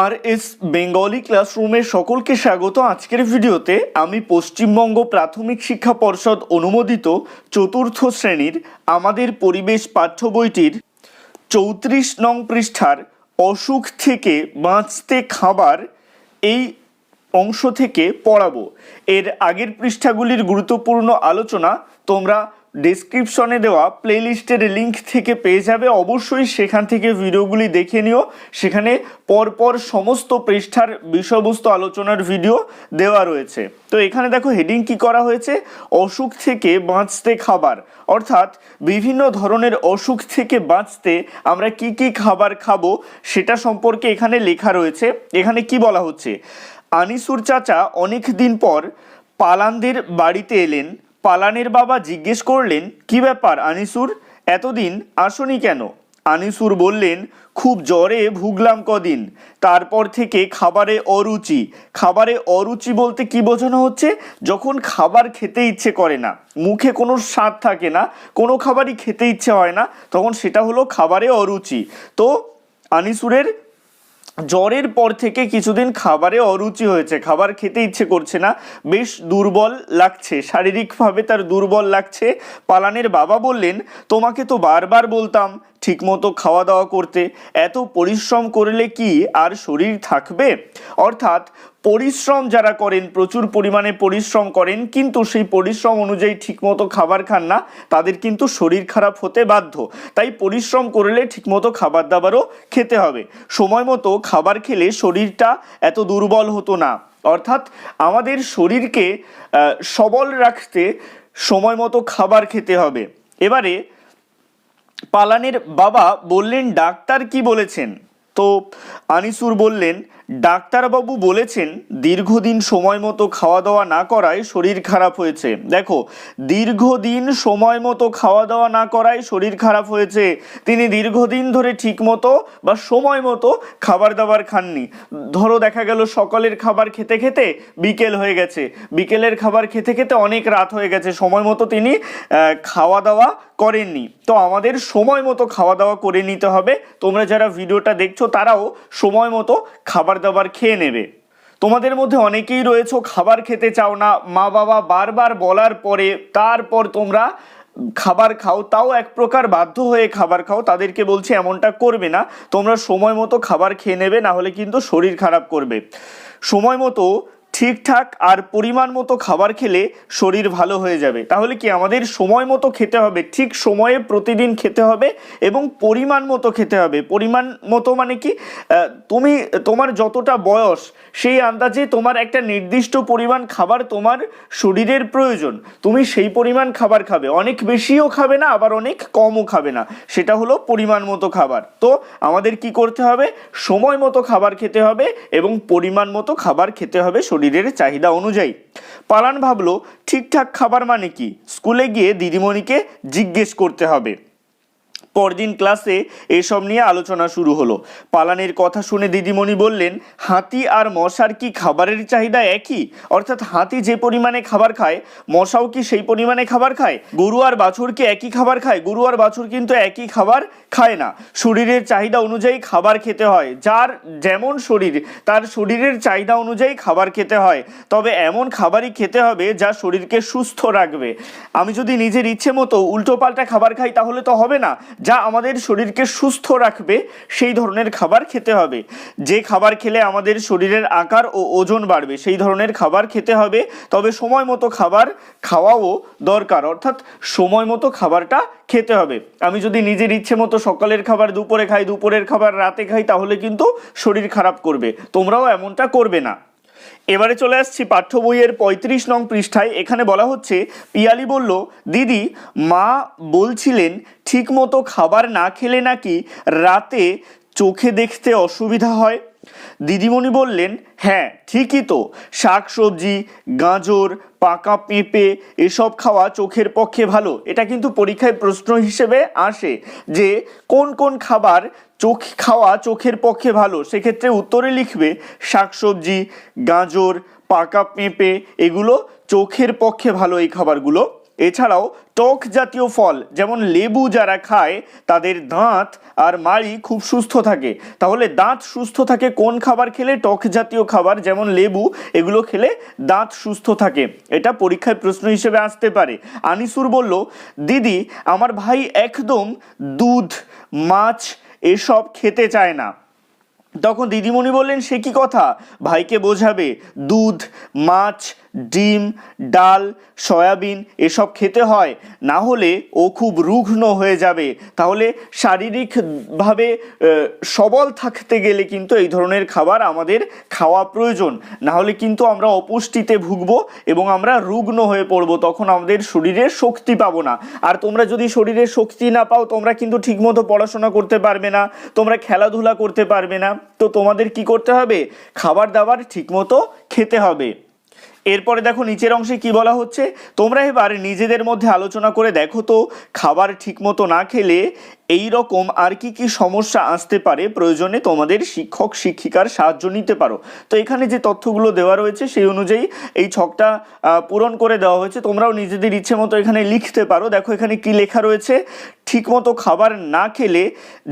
আর S Bengali ক্লাসরুমে সকলকে স্বাগত আজকের ভিডিওতে। আমি পশ্চিমবঙ্গ প্রাথমিক শিক্ষা পর্ষদ অনুমোদিত চতুর্থ শ্রেণির আমাদের পরিবেশ পাঠ্য বইটির চৌত্রিশ নং পৃষ্ঠার অসুখ থেকে বাঁচতে খাবার এই অংশ থেকে পড়াবো। এর আগের পৃষ্ঠাগুলির গুরুত্বপূর্ণ আলোচনা তোমরা ডেসক্রিপশনে দেওয়া প্লেলিস্টের লিংক থেকে পেয়ে যাবে। অবশ্যই সেখান থেকে ভিডিওগুলি দেখে নিও। সেখানে পরপর সমস্ত পৃষ্ঠার বিষয়বস্তু আলোচনার ভিডিও দেওয়া রয়েছে। তো এখানে দেখো হেডিং কি করা হয়েছে? অসুখ থেকে বাঁচতে খাবার। অর্থাৎ বিভিন্ন ধরনের অসুখ থেকে বাঁচতে আমরা কি কি খাবার খাব সেটা সম্পর্কে এখানে লেখা রয়েছে। এখানে কি বলা হচ্ছে? আনিসুর চাচা অনেক দিন পর পালানদের বাড়িতে এলেন। পালানের বাবা জিজ্ঞেস করলেন, কি ব্যাপার আনিসুর? এতদিন আসনি কেন? আনিসুর বললেন, খুব জ্বরে ভুগলাম কদিন। তারপর থেকে খাবারে অরুচি। খাবারে অরুচি বলতে কি বোঝানো হচ্ছে? যখন খাবার খেতে ইচ্ছে করে না, মুখে কোনো স্বাদ থাকে না, কোনো খাবারই খেতে ইচ্ছে হয় না, তখন সেটা হলো খাবারে অরুচি। তো আনিসুরের জ্বরের পর থেকে কিছুদিন খাবারে অরুচি হয়েছে। খাবার খেতে ইচ্ছে করছে না। বেশ দুর্বল লাগছে। শারীরিকভাবে তার দুর্বল লাগছে। পালানের বাবা বললেন, তোমাকে তো বারবার বলতাম ঠিকমতো খাওয়া দাওয়া করতে। এত পরিশ্রম করলে কি আর শরীর থাকবে? অর্থাৎ পরিশ্রম যারা করেন, প্রচুর পরিমাণে পরিশ্রম করেন, কিন্তু সেই পরিশ্রম অনুযায়ী ঠিকমতো খাবার খান না, তাদের কিন্তু শরীর খারাপ হতে বাধ্য। তাই পরিশ্রম করলে ঠিকমতো খাবার দাবারও খেতে হবে। সময় মতো খাবার খেলে শরীরটা এত দুর্বল হতো না। অর্থাৎ আমাদের শরীরকে সবল রাখতে সময় মতো খাবার খেতে হবে। এবারে পালানের বাবা বললেন, ডাক্তার কি বলেছেন? তো আনিসুর বললেন ডাক্তারবাবু বলেছেন, দীর্ঘদিন সময় মতো খাওয়া দাওয়া না করায় শরীর খারাপ হয়েছে। দেখো, দীর্ঘদিন সময় মতো খাওয়া দাওয়া না করায় শরীর খারাপ হয়েছে। তিনি দীর্ঘদিন ধরে ঠিক মতো বা সময় মতো খাবার দাবার খাননি। ধরো, দেখা গেল সকালের খাবার খেতে খেতে বিকেল হয়ে গেছে। বিকেলের খাবার খেতে খেতে অনেক রাত হয়ে গেছে। সময় মতো তিনি খাওয়া দাওয়া করেননি। তো আমাদের সময় মতো খাওয়া দাওয়া করে নিতে হবে। তোমরা যারা ভিডিওটা দেখছ, তারাও সময় মতো খাবার দাবার খেয়ে নেবে। তোমাদের মধ্যে অনেকেই রয়েছে, খাবার খেতে চাও না মা বাবা বারবার বলার পরে তারপর তোমরা খাবার খাও, তাও এক প্রকার বাধ্য হয়ে খাবার খাও, তাদেরকে বলছি এমনটা করবে না। তোমরা সময় মতো খাবার খেয়ে নেবে, না হলে কিন্তু শরীর খারাপ করবে। সময় মতো ঠিকঠাক আর পরিমাণ মতো খাবার খেলে শরীর ভালো হয়ে যাবে। তাহলে কি আমাদের সময় মতো খেতে হবে? ঠিক সময়ে প্রতিদিন খেতে হবে এবং পরিমাণ মতো খেতে হবে। পরিমাণ মতো মানে কি? তুমি, তোমার যতটা বয়স, সেই আন্দাজে তোমার একটা নির্দিষ্ট পরিমাণ খাবার তোমার শরীরের প্রয়োজন। তুমি সেই পরিমাণ খাবার খাবে। অনেক বেশিও খাবে না, আবার অনেক কমও খাবে না। সেটা হলো পরিমাণ মতো খাবার। তো আমাদের কি করতে হবে? সময় মতো খাবার খেতে হবে এবং পরিমাণ মতো খাবার খেতে হবে শরীরের চাহিদা অনুযায়ী। পালান ভাবলো, ঠিকঠাক খাবার মানে কি? স্কুলে গিয়ে দিদিমণিকে জিজ্ঞেস করতে হবে। পরদিন ক্লাসে এসব নিয়ে আলোচনা শুরু হলো। পালানের কথা শুনে দিদিমণি বললেন, হাতি আর মশার কি খাবারের চাহিদা একই? অর্থাৎ হাতি যে পরিমাণে খাবার খায়, মশাও কি সেই পরিমাণে খাবার খায়? গরু আর বাছুর কি একই খাবার খায়? গরু আর বাছুর কিন্তু একই খাবার খায় না। শরীরের চাহিদা অনুযায়ী খাবার খেতে হয়। যার যেমন শরীর, তার শরীরের চাহিদা অনুযায়ী খাবার খেতে হয়। তবে এমন খাবারই খেতে হবে যা শরীরকে সুস্থ রাখবে। আমি যদি নিজের ইচ্ছে মতো উল্টোপাল্টা খাবার খাই তাহলে তো হবে না। যা আমাদের শরীরকে সুস্থ রাখবে, সেই ধরনের খাবার খেতে হবে। যে খাবার খেলে আমাদের শরীরের আকার ও ওজন বাড়বে, সেই ধরনের খাবার খেতে হবে। তবে সময় মতো খাবার খাওয়াও দরকার, অর্থাৎ সময় মতো খাবারটা খেতে হবে। আমি যদি নিজের ইচ্ছে মতো সকালের খাবার, দুপুরে খাই, দুপুরের খাবার, রাতে খাই, তাহলে কিন্তু শরীর খারাপ করবে। তোমরাও এমনটা করবে না। এবারে চলে আসছি পাঠ্য বইয়ের পঁয়ত্রিশ নং পৃষ্ঠায়। এখানে বলা হচ্ছে, পিয়ালি বলল, দিদি, মা বলছিলেন, ঠিকমতো খাবার না খেলে নাকি রাতে চোখে দেখতে অসুবিধা হয়? দিদিমণি বললেন হ্যাঁ ঠিকই তো। শাক সবজি গাজর, পাকা পেঁপে, এসব খাওয়া চোখের পক্ষে ভালো। এটা কিন্তু পরীক্ষায় প্রশ্ন হিসেবে আসে যে কোন কোন খাবার চোখ খাওয়া চোখের পক্ষে ভালো, সেক্ষেত্রে উত্তরে লিখবে শাকসবজি, গাজর, পাকা পেঁপে, এগুলো চোখের পক্ষে ভালো এই খাবারগুলো। এছাড়াও টক জাতীয় ফল, যেমন লেবু যারা খায়, তাদের দাঁত আর মাড়ি খুব সুস্থ থাকে। তাহলে দাঁত সুস্থ থাকে কোন খাবার খেলে? টক জাতীয় খাবার, যেমন লেবু, এগুলো খেলে দাঁত সুস্থ থাকে। এটা পরীক্ষায় প্রশ্ন হিসেবে আসতে পারে। আনিসুর বলল, দিদি, আমার ভাই একদম দুধ, মাছ এসব খেতে চায় না। তখন দিদিমণি বললেন সে কি কথা? ভাইকে বোঝাবে? দুধ মাছ ডিম, ডাল, সয়াবিন এসব খেতে হয়। না হলে ও খুব রুগ্ন হয়ে যাবে। তাহলে শারীরিকভাবে সবল থাকতে গেলে কিন্তু এই ধরনের খাবার আমাদের খাওয়া প্রয়োজন। না হলে কিন্তু আমরা অপুষ্টিতে ভুগব এবং আমরা রুগ্ন হয়ে পড়ব। তখন আমাদের শরীরে শক্তি পাবো না। আর তোমরা যদি শরীরে শক্তি না পাও, তোমরা কিন্তু ঠিকমতো পড়াশোনা করতে পারবে না, তোমরা খেলাধুলা করতে পারবে না। তো তোমাদের কি করতে হবে? খাবার দাবার ঠিকমতো খেতে হবে। এরপরে দেখো নিচের অংশে কি বলা হচ্ছে? তোমরা এবার নিজেদের মধ্যে আলোচনা করে দেখো তো, খাবার ঠিকমতো না খেলে এই রকম আর কি কি সমস্যা আসতে পারে প্রয়োজনে তোমাদের শিক্ষক, শিক্ষিকার সাহায্য নিতে পারো। তো এখানে যে তথ্যগুলো দেওয়া রয়েছে সেই অনুযায়ী এই ছকটা পূরণ করে দেওয়া হয়েছে। তোমরাও নিজেদের ইচ্ছে মতো এখানে লিখতে পারো। দেখো এখানে কি লেখা রয়েছে? ঠিকমতো খাবার না খেলে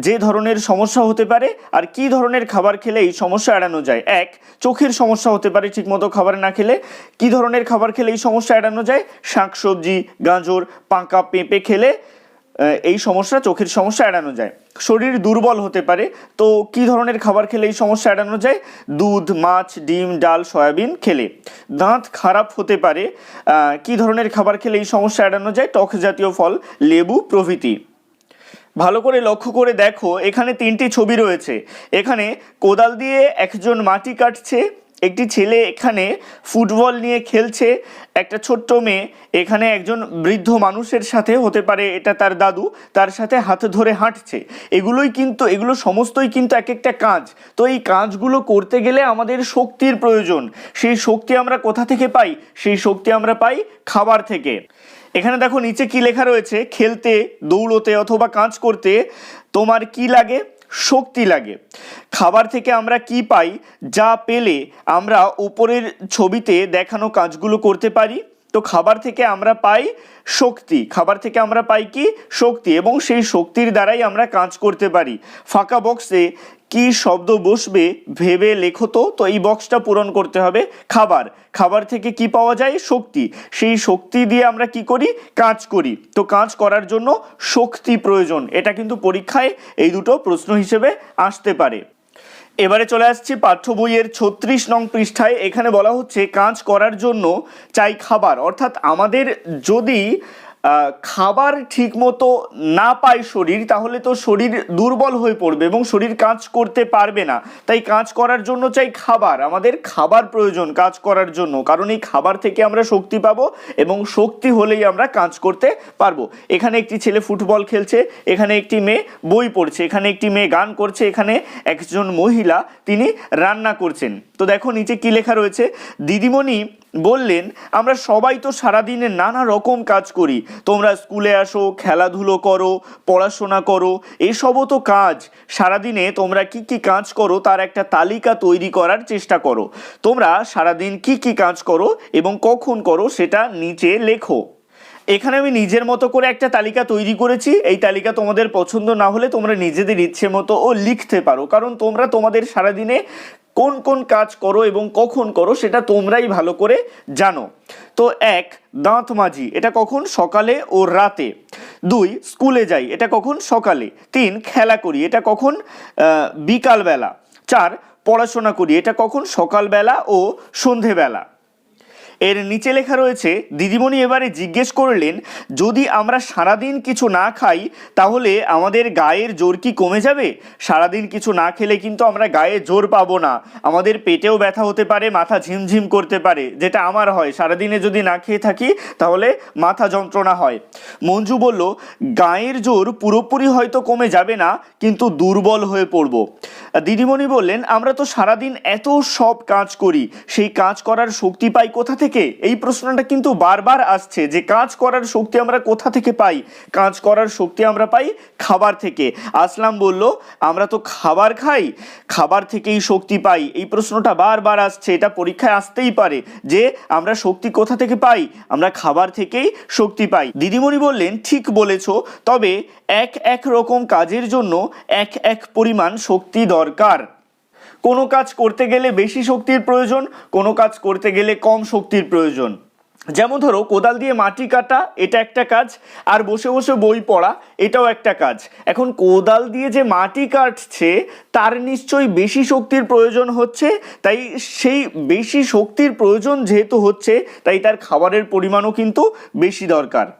যে ধরনের সমস্যা হতে পারে আর কি ধরনের খাবার খেলে এই সমস্যা এড়ানো যায়? এক, চোখের সমস্যা হতে পারে ঠিকমতো খাবার না খেলে। কি ধরনের খাবার খেলে এই সমস্যা এড়ানো যায়? শাকসবজি গাজর, পাকা পেঁপে খেলে এই সমস্যা, চোখের সমস্যা এড়ানো যায়। শরীর দুর্বল হতে পারে, তো কি ধরনের খাবার খেলে এই সমস্যা এড়ানো যায়? দুধ, মাছ, ডিম, ডাল, সয়াবিন খেলে। দাঁত খারাপ হতে পারে কি ধরনের খাবার খেলে এই সমস্যা এড়ানো যায়? টক জাতীয় ফল, লেবু প্রভৃতি। ভালো করে লক্ষ্য করে দেখো, এখানে তিনটি ছবি রয়েছে। এখানে কোদাল দিয়ে একজন মাটি কাটছে, একটি ছেলে এখানে ফুটবল নিয়ে খেলছে, একটা ছোট্ট মেয়ে এখানে একজন বৃদ্ধ মানুষের সাথে হতে পারে, এটা তার দাদু, তার সাথে হাত ধরে হাঁটছে। এগুলোই কিন্তু, এগুলো সমস্তই কিন্তু এক একটা কাজ। তো এই কাজগুলো করতে গেলে আমাদের শক্তির প্রয়োজন। সেই শক্তি আমরা কোথা থেকে পাই? সেই শক্তি আমরা পাই খাবার থেকে। এখানে দেখো নিচে কি লেখা রয়েছে? খেলতে, দৌড়তে অথবা কাজ করতে তোমার কি লাগে? শক্তি লাগে। খাবার থেকে আমরা কি পাই? যা পেলে আমরা উপরের ছবিতে দেখানো কাজগুলো করতে পারি। তো খাবার থেকে আমরা পাই শক্তি। খাবার থেকে আমরা পাই কি? শক্তি। এবং সেই শক্তির দ্বারাই আমরা কাজ করতে পারি। ফাঁকা বক্সে কি শব্দ বসবে ভেবে লেখো তো। তো এই বক্সটা পূরণ করতে হবে। খাবার। খাবার থেকে কি পাওয়া যায়? শক্তি। সেই শক্তি দিয়ে আমরা কি করি? কাজ করি। তো কাজ করার জন্য শক্তি প্রয়োজন। এটা কিন্তু পরীক্ষায় এই দুটো প্রশ্ন হিসেবে আসতে পারে। এবারে চলে আসছি পাঠ্য বইয়ের ছত্রিশ নং পৃষ্ঠায়। এখানে বলা হচ্ছে, কাজ করার জন্য চাই খাবার। অর্থাৎ আমাদের যদি খাবার ঠিকমতো না পায় শরীর, তাহলে তো শরীর দুর্বল হয়ে পড়বে এবং শরীর কাজ করতে পারবে না। তাই কাজ করার জন্য চাই খাবার। আমাদের খাবার প্রয়োজন কাজ করার জন্য, কারণ এই খাবার থেকে আমরা শক্তি পাবো এবং শক্তি হলেই আমরা কাজ করতে পারব। এখানে একটি ছেলে ফুটবল খেলছে, এখানে একটি মেয়ে বই পড়ছে, এখানে একটি মেয়ে গান করছে, এখানে একজন মহিলা তিনি রান্না করছেন। তো দেখো নিচে কি লেখা রয়েছে? দিদিমণি বললেন, আমরা সবাই তো সারাদিনে নানা রকম কাজ করি। তোমরা স্কুলে আসো, খেলাধুলো করো, পড়াশোনা করো, এসবও তো কাজ। সারাদিনে তোমরা কি কি কাজ করো তার একটা তালিকা তৈরি করার চেষ্টা করো। তোমরা সারাদিন কি কি কাজ করো এবং কখন করো সেটা নিচে লেখো। এখানে আমি নিজের মতো করে একটা তালিকা তৈরি করেছি। এই তালিকা তোমাদের পছন্দ না হলে তোমরা নিজেদের ইচ্ছে মতো ও লিখতে পারো। কারণ তোমরা তোমাদের সারাদিনে কোন কোন কাজ করো এবং কখন করো সেটা তোমরাই ভালো করে জানো। তো এক, দাঁত মাঝি, এটা কখন? সকালে ও রাতে। দুই, স্কুলে যাই, এটা কখন? সকালে। তিন, খেলা করি, এটা কখন? বিকালবেলা। চার, পড়াশোনা করি, এটা কখন? সকালবেলা ও সন্ধেবেলা। এর নিচে লেখা রয়েছে, দিদিমণি এবারে জিজ্ঞেস করলেন, যদি আমরা সারাদিন কিছু না খাই, তাহলে আমাদের গায়ের জোর কি কমে যাবে? সারাদিন কিছু না খেলে কিন্তু আমরা গায়ে জোর পাবো না। আমাদের পেটেও ব্যথা হতে পারে, মাথা ঝিমঝিম করতে পারে। যেটা আমার হয়, সারাদিনে যদি না খেয়ে থাকি, তাহলে মাথা যন্ত্রণা হয়। মঞ্জু বলল, গায়ের জোর পুরোপুরি হয়তো কমে যাবে না, কিন্তু দুর্বল হয়ে পড়ব। দিদিমণি বললেন, আমরা তো সারাদিন এত সব কাজ করি, সেই কাজ করার শক্তি পাই কোথা থেকে? থেকে? এই প্রশ্নটা কিন্তু বারবার আসছে যে কাজ করার শক্তি আমরা কোথা থেকে পাই? কাজ করার শক্তি আমরা পাই খাবার থেকে। আসলাম বলল, আমরা তো খাবার খাই, খাবার থেকেই শক্তি পাই। এই প্রশ্নটা বারবার আসছে, এটা পরীক্ষায় আসতেই পারে যে আমরা শক্তি কোথা থেকে পাই? আমরা খাবার থেকেই শক্তি পাই। দিদিমণি বললেন, ঠিক বলেছ, তবে এক এক রকম কাজের জন্য এক এক পরিমাণ শক্তি দরকার। কোনো কাজ করতে গেলে বেশি শক্তির প্রয়োজন, কোনো কাজ করতে গেলে কম শক্তির প্রয়োজন। যেমন ধরো, কোদাল দিয়ে মাটি কাটা, এটা একটা কাজ, আর বসে বসে বই পড়া, এটাও একটা কাজ। এখন কোদাল দিয়ে যে মাটি কাটছে, তার নিশ্চয়ই বেশি শক্তির প্রয়োজন হচ্ছে, তাই সেই বেশি শক্তির প্রয়োজন যেহেতু হচ্ছে, তাই তার খাবারের পরিমাণও কিন্তু বেশি দরকার।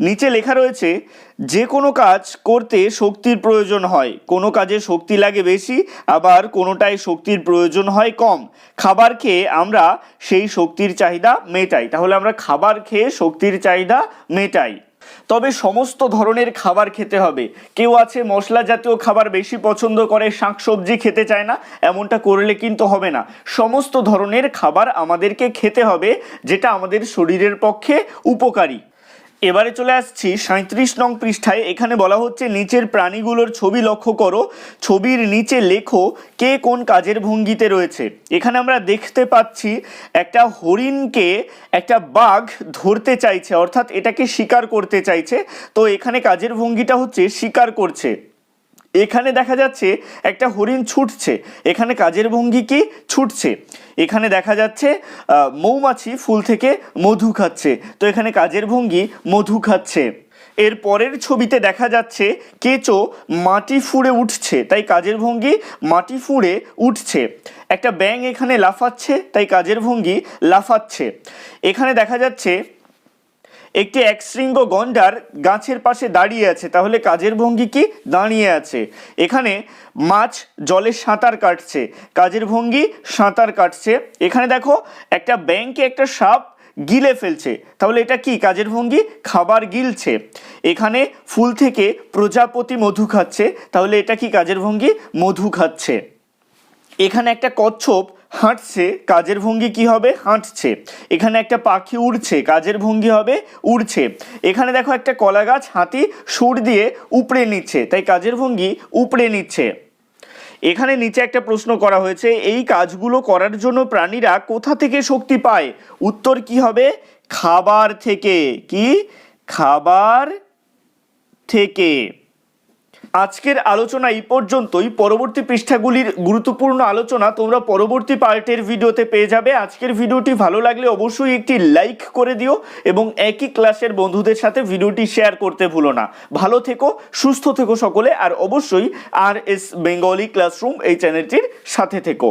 নিচে লেখা রয়েছে, যে কোনো কাজ করতে শক্তির প্রয়োজন হয়। কোনো কাজে শক্তি লাগে বেশি, আবার কোনোটায় শক্তির প্রয়োজন হয় কম। খাবার খেয়ে আমরা সেই শক্তির চাহিদা মেটাই। তাহলে আমরা খাবার খেয়ে শক্তির চাহিদা মেটাই। তবে সমস্ত ধরনের খাবার খেতে হবে। কেউ আছে মশলা জাতীয় খাবার বেশি পছন্দ করে, শাকসবজি খেতে চায় না, এমনটা করলে কিন্তু হবে না। সমস্ত ধরনের খাবার আমাদেরকে খেতে হবে, যেটা আমাদের শরীরের পক্ষে উপকারী। এবারে চলে আসছি সাঁত্রিশ নং পৃষ্ঠায়। এখানে বলা হচ্ছে, নিচের প্রাণীগুলোর ছবি লক্ষ্য করো। ছবির নিচে লেখো কে কোন কাজের ভঙ্গিতে রয়েছে। এখানে আমরা দেখতে পাচ্ছি, একটা হরিণকে একটা বাঘ ধরতে চাইছে, অর্থাৎ এটাকে শিকার করতে চাইছে। তো এখানে কাজের ভঙ্গিটা হচ্ছে, শিকার করছে। এখানে দেখা যাচ্ছে একটা হরিণ ছুটছে। এখানে কাজের ভঙ্গি কি? ছুটছে। এখানে দেখা যাচ্ছে মৌমাছি ফুল থেকে মধু খাচ্ছে। তো এখানে কাজের ভঙ্গি মধু খাচ্ছে। এর পরের ছবিতে দেখা যাচ্ছে, কেঁচো মাটি ফুঁড়ে উঠছে। তাই কাজের ভঙ্গি মাটি ফুঁড়ে উঠছে। একটা ব্যাং এখানে লাফাচ্ছে, তাই কাজের ভঙ্গি লাফাচ্ছে। এখানে দেখা যাচ্ছে একটি একশৃঙ্গ গন্ডার গাছের পাশে দাঁড়িয়ে আছে। তাহলে কাজের ভঙ্গি কি? দাঁড়িয়ে আছে। এখানে মাছ জলে সাঁতার কাটছে। কাজের ভঙ্গি, সাঁতার কাটছে। এখানে দেখো, একটা ব্যাংকে একটা সাপ গিলে ফেলছে। তাহলে এটা কি? কাজের ভঙ্গি, খাবার গিলছে। এখানে ফুল থেকে প্রজাপতি মধু খাচ্ছে। তাহলে এটা কি কাজের ভঙ্গি? মধু খাচ্ছে। এখানে একটা কচ্ছপ হাঁটছে, কাজের ভঙ্গি কি হবে? হাঁটছে। এখানে একটা পাখি উড়ছে, কাজের ভঙ্গি হবে উড়ছে। এখানে দেখো একটা কলা গাছ, হাতি সুর দিয়ে উপড়ে নিচ্ছে, তাই কাজের ভঙ্গি উপড়ে নিচ্ছে। এখানে নিচে একটা প্রশ্ন করা হয়েছে, এই কাজগুলো করার জন্য প্রাণীরা কোথা থেকে শক্তি পায়? উত্তর কি হবে? খাবার থেকে। কি? খাবার থেকে। আজকের আলোচনা এই পর্যন্তই। পরবর্তী পৃষ্ঠাগুলির গুরুত্বপূর্ণ আলোচনা তোমরা পরবর্তী পার্টের ভিডিওতে পেয়ে যাবে। আজকের ভিডিওটি ভালো লাগলে অবশ্যই একটি লাইক করে দিও এবং একই ক্লাসের বন্ধুদের সাথে ভিডিওটি শেয়ার করতে ভুলো না। ভালো থেকো, সুস্থ থেকো সকলে, আর অবশ্যই আর এস বেঙ্গলি ক্লাসরুম এই চ্যানেলটির সাথে থেকো।